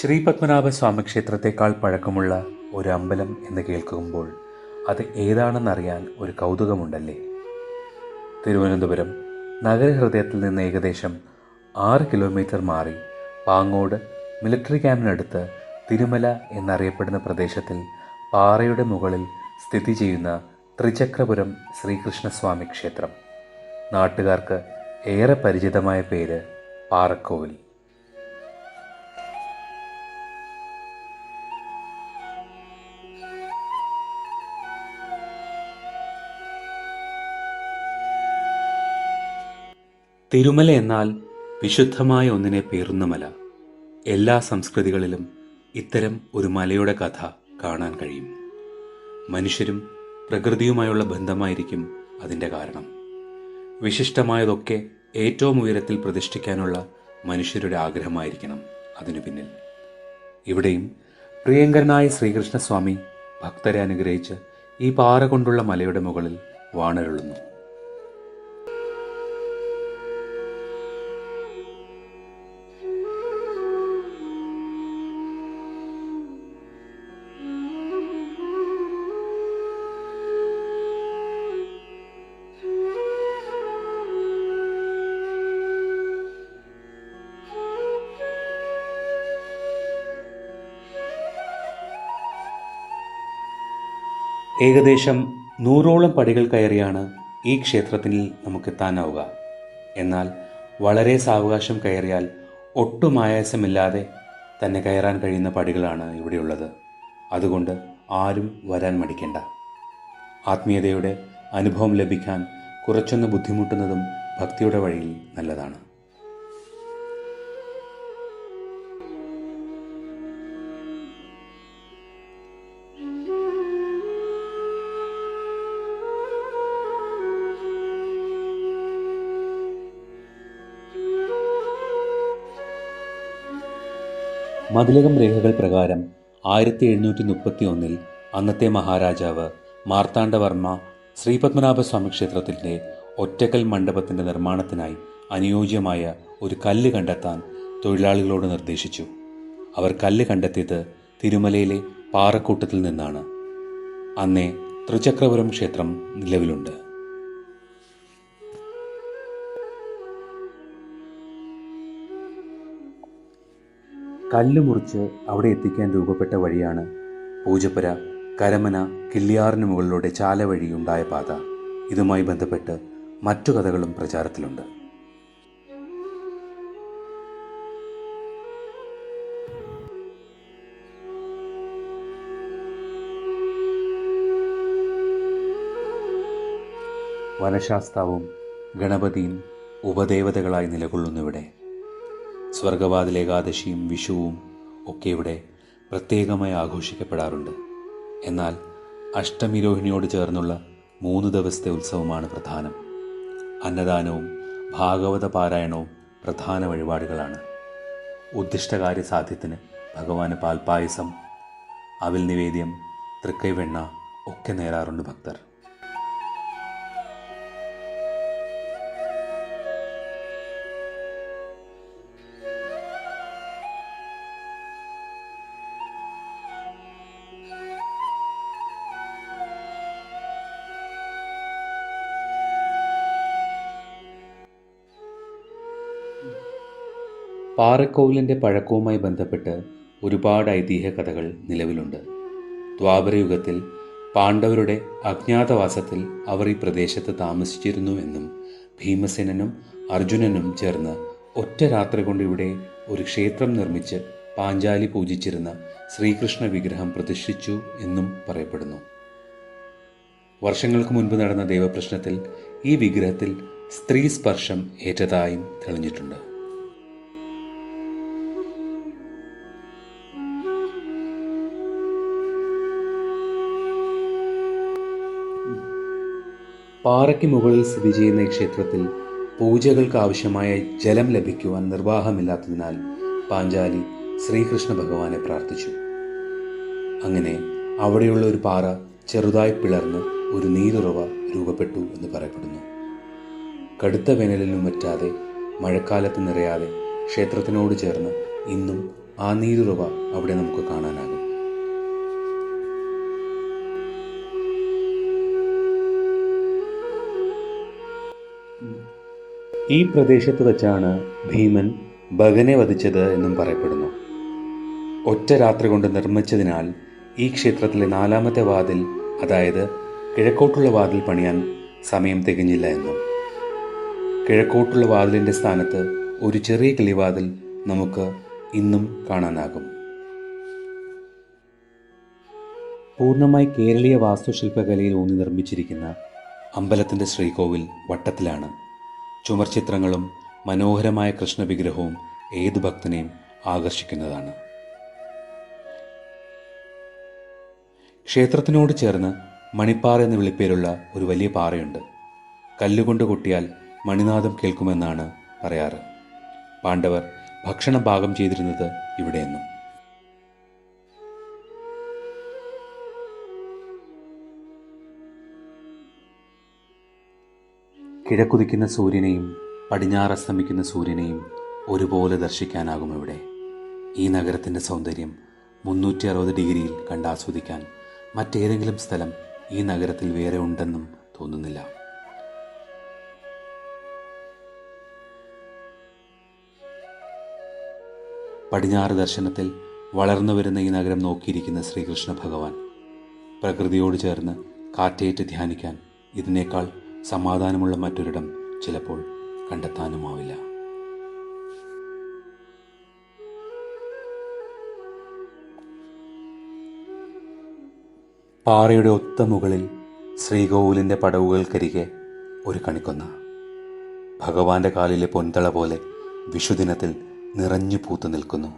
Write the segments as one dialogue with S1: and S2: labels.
S1: ശ്രീ പത്മനാഭ സ്വാമി ക്ഷേത്രത്തെക്കാൾ പഴക്കമുള്ള ഒരു അമ്പലം എന്ന് കേൾക്കുമ്പോൾ അത് ഏതാണെന്നറിയാൻ ഒരു കൗതുകമുണ്ടല്ലേ? തിരുവനന്തപുരം നഗരഹൃദയത്തിൽ നിന്ന് ഏകദേശം ആറ് കിലോമീറ്റർ മാറി പാങ്ങോട് മിലിറ്ററി ക്യാമ്പിനടുത്ത് തിരുമല എന്നറിയപ്പെടുന്ന പ്രദേശത്തിൽ പാറയുടെ മുകളിൽ സ്ഥിതി ചെയ്യുന്ന ത്രിചക്രപുരം ശ്രീകൃഷ്ണസ്വാമി ക്ഷേത്രം നാട്ടുകാർക്ക് ഏറെ പരിചിതമായ പേര് പാറക്കോവിൽ. തിരുമല എന്നാൽ വിശുദ്ധമായ ഒന്നിനെ പേറുന്ന മല. എല്ലാ സംസ്കൃതികളിലും ഇത്തരം ഒരു മലയുടെ കഥ കാണാൻ കഴിയും. മനുഷ്യരും പ്രകൃതിയുമായുള്ള ബന്ധമായിരിക്കും അതിന്റെ കാരണം. വിശിഷ്ടമായതൊക്കെ ഏറ്റവും ഉയരത്തിൽ പ്രതിഷ്ഠിക്കാനുള്ള മനുഷ്യരുടെ ആഗ്രഹമായിരിക്കണം അതിനു പിന്നിൽ. ഇവിടെയും പ്രിയങ്കരനായ ശ്രീകൃഷ്ണസ്വാമി ഭക്തരെ അനുഗ്രഹിച്ച് ഈ പാറ കൊണ്ടുള്ള മലയുടെ മുകളിൽ വാണരുളുന്നു. ഏകദേശം നൂറോളം പടികൾ കയറിയാണ് ഈ ക്ഷേത്രത്തിൽ നമുക്കെത്താനാവുക. എന്നാൽ വളരെ സാവകാശം കയറിയാൽ ഒട്ടും ആയാസമില്ലാതെ തന്നെ കയറാൻ കഴിയുന്ന പടികളാണ് ഇവിടെയുള്ളത്. അതുകൊണ്ട് ആരും വരാൻ മടിക്കേണ്ട. ആത്മീയതയുടെ അനുഭവം ലഭിക്കാൻ കുറച്ചൊന്ന് ബുദ്ധിമുട്ടുന്നതും ഭക്തിയുടെ വഴിയിൽ നല്ലതാണ്. മതിലകം രേഖകൾ പ്രകാരം ആയിരത്തി എഴുന്നൂറ്റി മുപ്പത്തി ഒന്നിൽ അന്നത്തെ മഹാരാജാവ് മാർത്താണ്ഡവർമ്മ ശ്രീപത്മനാഭസ്വാമി ക്ഷേത്രത്തിന്റെ ഒറ്റക്കൽ മണ്ഡപത്തിന്റെ നിർമ്മാണത്തിനായി അനുയോജ്യമായ ഒരു കല്ല് കണ്ടെത്താൻ തൊഴിലാളികളോട് നിർദ്ദേശിച്ചു. അവർ കല്ല് കണ്ടെത്തിയത് തിരുമലയിലെ പാറക്കൂട്ടത്തിൽ നിന്നാണ്. അന്നേ ത്രിചക്രപുരം ക്ഷേത്രം നിലവിലുണ്ട്. കല്ല് മുറിച്ച് അവിടെ എത്തിക്കാൻ രൂപപ്പെട്ട വഴിയാണ് പൂജപ്പുര കരമന കിള്ളിയാറിന് മുകളിലൂടെ ചാല വഴി ഉണ്ടായ പാത. ഇതുമായി ബന്ധപ്പെട്ട് മറ്റു കഥകളും പ്രചാരത്തിലുണ്ട്. വനശാസ്താവും ഗണപതിയും ഉപദേവതകളായി നിലകൊള്ളുന്നിവിടെ സ്വർഗവാതിൽ ഏകാദശിയും വിഷുവും ഒക്കെ ഇവിടെ പ്രത്യേകമായി ആഘോഷിക്കപ്പെടാറുണ്ട്. എന്നാൽ അഷ്ടമിരോഹിണിയോട് ചേർന്നുള്ള മൂന്ന് ദിവസത്തെ ഉത്സവമാണ് പ്രധാനം. അന്നദാനവും ഭാഗവത പാരായണവും പ്രധാന വഴിപാടുകളാണ്. ഉദ്ദിഷ്ടകാര്യ സാധ്യത്തിന് ഭഗവാന് പാൽപ്പായസം അവിൽ നിവേദ്യം തൃക്കൈവെണ്ണ ഒക്കെ നേരാറുണ്ട് ഭക്തർ. പാറക്കോവിലിന്റെ പഴക്കവുമായി ബന്ധപ്പെട്ട് ഒരുപാട് ഐതിഹ്യ കഥകൾ നിലവിലുണ്ട്. ദ്വാപരയുഗത്തിൽ പാണ്ഡവരുടെ അജ്ഞാതവാസത്തിൽ അവർ ഈ പ്രദേശത്ത് താമസിച്ചിരുന്നു എന്നും ഭീമസേനനും അർജുനനും ചേർന്ന് ഒറ്റ രാത്രി കൊണ്ട് ഇവിടെ ഒരു ക്ഷേത്രം നിർമ്മിച്ച് പാഞ്ചാലി പൂജിച്ചിരുന്ന ശ്രീകൃഷ്ണ വിഗ്രഹം പ്രതിഷ്ഠിച്ചു എന്നും പറയപ്പെടുന്നു. വർഷങ്ങൾക്ക് മുൻപ് നടന്ന ദൈവപ്രശ്നത്തിൽ ഈ വിഗ്രഹത്തിൽ സ്ത്രീ സ്പർശം ഏറ്റതായും തെളിഞ്ഞിട്ടുണ്ട്. പാറയ്ക്ക് മുകളിൽ സ്ഥിതി ചെയ്യുന്ന ഈ ക്ഷേത്രത്തിൽ പൂജകൾക്ക് ആവശ്യമായ ജലം ലഭിക്കുവാൻ നിർവാഹമില്ലാത്തതിനാൽ പാഞ്ചാലി ശ്രീകൃഷ്ണ ഭഗവാനെ പ്രാർത്ഥിച്ചു. അങ്ങനെ അവിടെയുള്ള ഒരു പാറ ചെറുതായി പിളർന്ന് ഒരു നീരുറവ രൂപപ്പെട്ടു എന്ന് പറയപ്പെടുന്നു. കടുത്ത വേനലിനും പറ്റാതെ മഴക്കാലത്ത് നിറയാതെ ക്ഷേത്രത്തിനോട് ചേർന്ന് ഇന്നും ആ നീരുറവ അവിടെ നമുക്ക് കാണാനാകും. ഈ പ്രദേശത്ത് വച്ചാണ് ഭീമൻ ഭഗനെ വധിച്ചത് എന്നും പറയപ്പെടുന്നു. ഒറ്റ രാത്രി കൊണ്ട് നിർമ്മിച്ചതിനാൽ ഈ ക്ഷേത്രത്തിലെ നാലാമത്തെ വാതിൽ അതായത് കിഴക്കോട്ടുള്ള വാതിൽ പണിയാൻ സമയം തികഞ്ഞില്ല എന്നും. കിഴക്കോട്ടുള്ള വാതിലിന്റെ സ്ഥാനത്ത് ഒരു ചെറിയ കിളിവാതിൽ നമുക്ക് ഇന്നും കാണാനാകും. പൂർണമായി കേരളീയ വാസ്തുശില്പകലയിൽ ഊന്നി നിർമ്മിച്ചിരിക്കുന്ന അമ്പലത്തിന്റെ ശ്രീകോവിൽ വട്ടത്തിലാണ്. ചുമർ ചിത്രങ്ങളും മനോഹരമായ കൃഷ്ണവിഗ്രഹവും ഏത് ഭക്തനെയും ആകർഷിക്കുന്നതാണ്. ക്ഷേത്രത്തിനോട് ചേർന്ന് മണിപ്പാറ എന്ന വിളിപ്പേരുള്ള ഒരു വലിയ പാറയുണ്ട്. കല്ലുകൊണ്ട് കൊട്ടിയാൽ മണിനാദം കേൾക്കുമെന്നാണ് പറയാറ്. പാണ്ഡവർ ഭക്ഷണം പാകം ചെയ്തിരുന്നത് ഇവിടെയെന്നും. കിഴക്കുതിക്കുന്ന സൂര്യനെയും പടിഞ്ഞാറ് അസ്തമിക്കുന്ന സൂര്യനെയും ഒരുപോലെ ദർശിക്കാനാകും ഇവിടെ. ഈ നഗരത്തിന്റെ സൗന്ദര്യം മുന്നൂറ്റി അറുപത് ഡിഗ്രിയിൽ കണ്ടാസ്വദിക്കാൻ മറ്റേതെങ്കിലും സ്ഥലം ഈ നഗരത്തിൽ വേറെ ഉണ്ടെന്നും തോന്നുന്നില്ല. പടിഞ്ഞാറ് ദർശനത്തിൽ വളർന്നു വരുന്ന ഈ നഗരം നോക്കിയിരിക്കുന്ന ശ്രീകൃഷ്ണ ഭഗവാൻ പ്രകൃതിയോട് ചേർന്ന് കാറ്റേറ്റ് ധ്യാനിക്കാൻ ഇതിനേക്കാൾ സമാധാനമുള്ള മറ്റൊരിടം ചിലപ്പോൾ കണ്ടെത്താനുമാവില്ല. പാറയുടെ ഒത്ത മുകളിൽ ശ്രീകോവിലിന്റെ പടവുകൾക്കരികെ ഒരു കണിക്കൊന്ന. ഭഗവാന്റെ കാലിലെ പൊന്തള പോലെ വിഷുദിനത്തിൽ നിറഞ്ഞു പൂത്തു നിൽക്കുന്നു.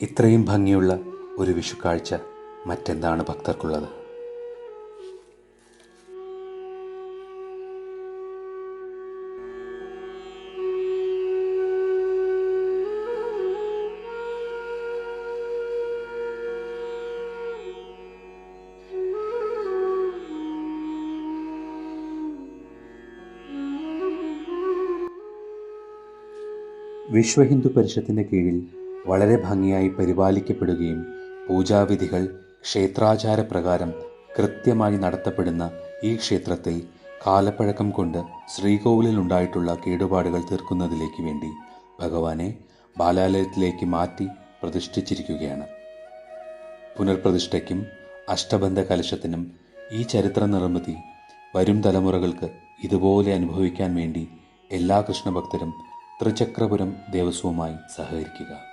S1: ഇത്രയും ഭംഗിയുള്ള ഒരു വിഷുക്കാഴ്ച മറ്റെന്താണ് ഭക്തർക്കുള്ളത്? വിശ്വ ഹിന്ദു പരിഷത്തിന്റെ കീഴിൽ വളരെ ഭംഗിയായി പരിപാലിക്കപ്പെടുകയും പൂജാവിധികൾ ക്ഷേത്രാചാര പ്രകാരം കൃത്യമായി നടത്തപ്പെടുന്ന ഈ ക്ഷേത്രത്തിൽ കാലപ്പഴക്കം കൊണ്ട് ശ്രീകോവിലിൽ ഉണ്ടായിട്ടുള്ള കേടുപാടുകൾ തീർക്കുന്നതിലേക്ക് വേണ്ടി ഭഗവാനെ ബാലാലയത്തിലേക്ക് മാറ്റി പ്രതിഷ്ഠിച്ചിരിക്കുകയാണ്. പുനർപ്രതിഷ്ഠയ്ക്കും അഷ്ടബന്ധ കലശത്തിനും ഈ ചരിത്ര നിർമ്മിതി വരും തലമുറകൾക്ക് ഇതുപോലെ അനുഭവിക്കാൻ വേണ്ടി എല്ലാ കൃഷ്ണഭക്തരും തൃചക്രപുരം ദേവസ്വവുമായി സഹകരിക്കുക.